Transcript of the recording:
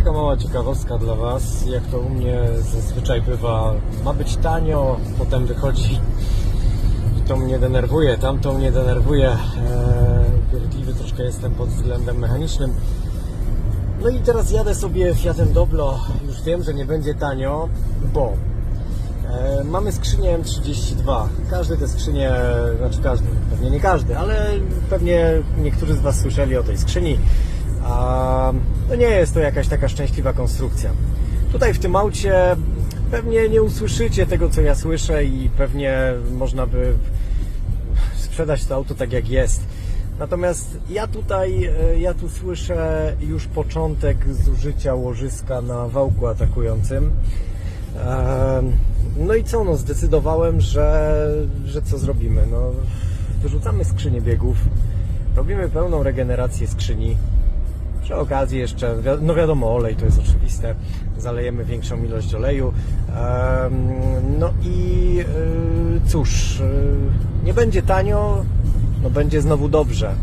Taka mała ciekawostka dla Was, jak to u mnie zazwyczaj bywa. Ma być tanio, potem wychodzi i to mnie denerwuje, tamto mnie denerwuje. Eee, Pierdliwy troszkę jestem pod względem mechanicznym. No i teraz jadę sobie Fiatem Doblo. Już wiem, że nie będzie tanio, bo e, mamy skrzynię M32. Każdy te skrzynie, znaczy każdy, pewnie nie każdy, ale pewnie niektórzy z Was słyszeli o tej skrzyni. A to nie jest to jakaś taka szczęśliwa konstrukcja. Tutaj w tym aucie pewnie nie usłyszycie tego, co ja słyszę i pewnie można by sprzedać to auto tak jak jest. Natomiast ja tutaj, e, ja tu słyszę już początek zużycia łożyska na wałku atakującym. No i co, no zdecydowałem, że, że co zrobimy? No, wyrzucamy skrzynię biegów, robimy pełną regenerację skrzyni. Przy okazji jeszcze, no wiadomo, olej to jest oczywiste, zalejemy większą ilość oleju. No i y, cóż, y, nie będzie tanio, no będzie znowu dobrze.